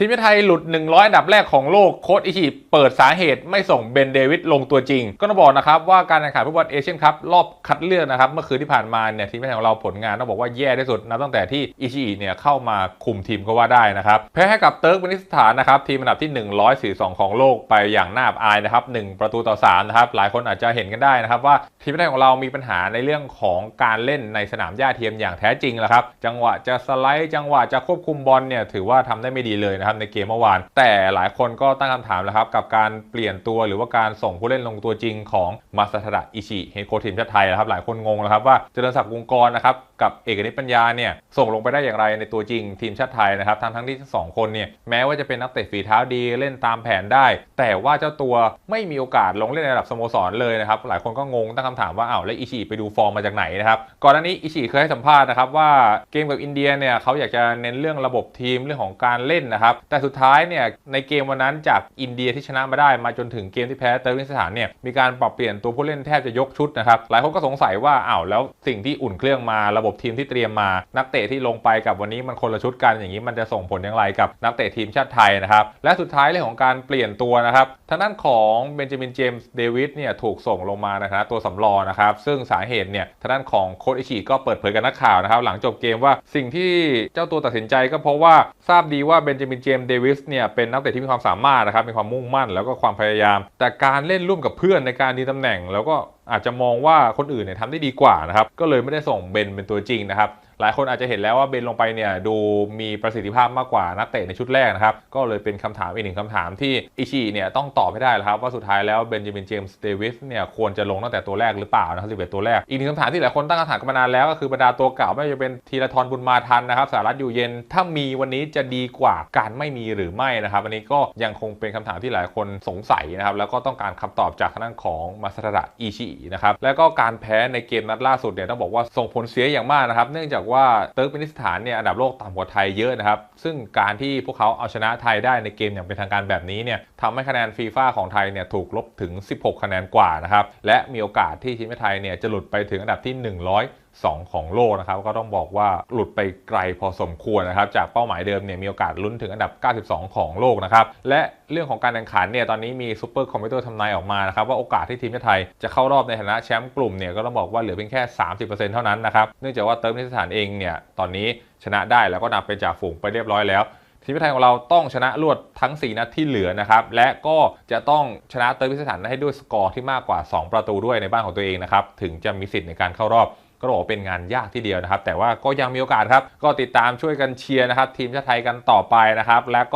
ทีมชาติไทยหลุด 100อันดับแรกของโลกโค้ชอิชิเปิดสาเหตุไม่ส่งเบนเดวิดลงตัวจริง ก็ต้องบอกนะครับว่าการแข่งขันฟุตบอลเอเชียนคัพรอบคัดเลือกนะครับเมื่อคืนที่ผ่านมาเนี่ยทีมชาติไทยของเราผลงานต้องบอกว่าแย่ที่สุดนับตั้งแต่ที่อิชิเนี่ยเข้ามาคุมทีมก็ว่าได้นะครับแพ้ให้กับเติร์กเมนิสถานนะครับทีมอันดับที่ 142 ของโลกไปอย่างน่าอับอายนะครับ1ประตูต่อ3นะครับหลายคนอาจจะเห็นกันได้นะครับว่าทีมชาติไทยของเรามีปัญหาในเรื่องของการเล่นในสนามหญ้าเทียมอย่างแท้จริงแหละครับจังหวะจะสไลด์จังหวะจะควบคุมบอลเนี่ยถือว่าทำได้ไม่ดีเลยนะครับในเกมเมื่อวาน แต่หลายคนก็ตั้งคำถามแล้วครับกับการเปลี่ยนตัวหรือว่าการส่งผู้เล่นลงตัวจริงของมาซาทาดะอิชิเฮดโค้ชทีมชาติไทยนะครับหลายคนงงแล้วครับว่าเจริญศักดิ์วงกรนะครับกับเอกนิตปัญญาเนี่ยส่งลงไปได้อย่างไรในตัวจริงทีมชาติไทยนะครับทั้งทั้งที่สองคนเนี่ยแม้ว่าจะเป็นนักเตะฝีเท้าดีเล่นตามแผนได้ แต่ว่าเจ้าตัวไม่มีโอกาสลงเล่นในระดับสโมสรเลยนะครับหลายคนก็งงตั้งคำถามว่าอ้าวแล้วอิชิไปดูฟอร์มมาจากไหนนะครับก่อนหน้านี้อิชิเคยให้สัมภาษณ์นะครับว่าเกมกับอินเดียเนี่ยเขาอยากจะเน้นเรื่องระบบทีมเรื่องของการเล่นนะครับแต่สุดท้ายเนี่ยในเกมวันนั้นจากอินเดียที่ชนะมาได้มาจนถึงเกมที่แพ้เติร์กมินิสถานเนี่ยมีการปรับเปลี่ยนตัวผู้เล่นแทบจะยกชุดนะครับหลายคนก็สงสัยว่าอ้าวแล้วสิ่งที่อุ่นเครื่องมาระบบทีมที่เตรียมมา นักเตะที่ลงไปกับวันนี้มันคนละชุดกันอย่างนี้มันจะส่งผลอย่างไรกับนักเตะทีมชาติไทยนะครับและสุดท้ายเรื่องของการเปลี่ยนตัวนะครับทางด้านของเบนจามินเจมส์เดวิดเนี่ยถูกส่งลงมานะครับตัวสำรองนะครับซึ่งสาเหตุเนี่ยทางด้านของโค้ชอิชิก็เปิดเผยกับนักข่าวนะครับหลังจบเกมว่าสิ่งที่เจ้าตัวตัดสินใจก็เพราะว่าทราบดีว่าเบนจามินเจมส์เดวิสเนี่ยเป็นนักเตะที่มีความสามารถนะครับมีความมุ่งมั่น แล้วก็ความพยายาม แต่การเล่นร่วมกับเพื่อนในการดีตำแหน่ง แล้วก็อาจจะมองว่าคนอื่นเนี่ยทำได้ดีกว่านะครับก็เลยไม่ได้ส่งเบนเป็นตัวจริงนะครับ หลายคนอาจจะเห็นแล้วว่าเบนลงไปเนี่ยดูมีประสิทธิภาพมากกว่านักเตะในชุดแรกนะครับ ก็เลยเป็นคำถามอีกหนึ่งคำถามที่อิชิเนี่ยต้องตอบให้ได้แล้วครับว่าสุดท้ายแล้วเบนจามินเจมส์เดวิสเนี่ยควรจะลงตั้งแต่ตัวแรกหรือเปล่านะครับ11ตัวแรก อีกหนึ่งคำถามที่หลายคนตั้งคำถามกันมานานแล้วก็คือบรรดาตัวเก่าไม่ว่าจะเป็นธีรทรบุญมาทันนะครับสารัตอยู่เย็นถ้ามีวันนี้จะดีกว่าการไม่มีหรือไม่นะครับอันนี้ก็ยังคงเป็นคำถามที่หลายคนสงสัยนะครับแล้วก็ต้องการคำตอบจากทางด้านของมาซาดะอิชินะครับแล้วก็การแพ้ในเกมนัดล่าสุดเนี่ยต้องบอกว่าส่งผลเสียอย่างมากนะครับเนื่องจากว่าเติร์กเมนิสถานเนี่ยอันดับโลกต่ำกว่าไทยเยอะนะครับ ซึ่งการที่พวกเขาเอาชนะไทยได้ในเกมอย่างเป็นทางการแบบนี้เนี่ยทำให้คะแนนฟีฟ่าของไทยเนี่ยถูกลบถึง 16 คะแนนกว่านะครับและมีโอกาสที่ทีมไทยเนี่ยจะหลุดไปถึงอันดับที่ 100 2 ของโลกนะครับ ก็ต้องบอกว่าหลุดไปไกลพอสมควรนะครับ จากเป้าหมายเดิมเนี่ยมีโอกาสลุ้นถึงอันดับ 92 ของโลกนะครับ และเรื่องของการแข่งขันเนี่ยตอนนี้มีซูเปอร์คอมพิวเตอร์ทำนายออกมานะครับ ว่าโอกาสที่ทีมชาติไทยจะเข้ารอบในฐานะแชมป์กลุ่มเนี่ยก็ต้องบอกว่าเหลือเพียงแค่ 30%เท่านั้นนะครับเนื่องจากว่าเติร์กมินิสถานเองเนี่ยตอนนี้ชนะได้แล้วก็นำเป็นจ่าฝูงไปเรียบร้อยแล้วทีมชาติไทยของเราต้องชนะรวดทั้ง 4 นัดที่เหลือนะครับ และก็จะต้องชนะเติร์กมินิสถานให้ด้วยสกอร์ที่มากกว่า 2 ประตูด้วยในบ้านของตัวเองนะครับ ถึงจะมีสิทธิ์ในการเข้ารอบ ก็บอกเป็นงานยากที่เดียวนะครับ แต่ว่าก็ยังมีโอกาสครับ ก็ติดตามช่วยกันเชียร์นะครับ ทีมชาติไทยกันต่อไปนะครับ และก็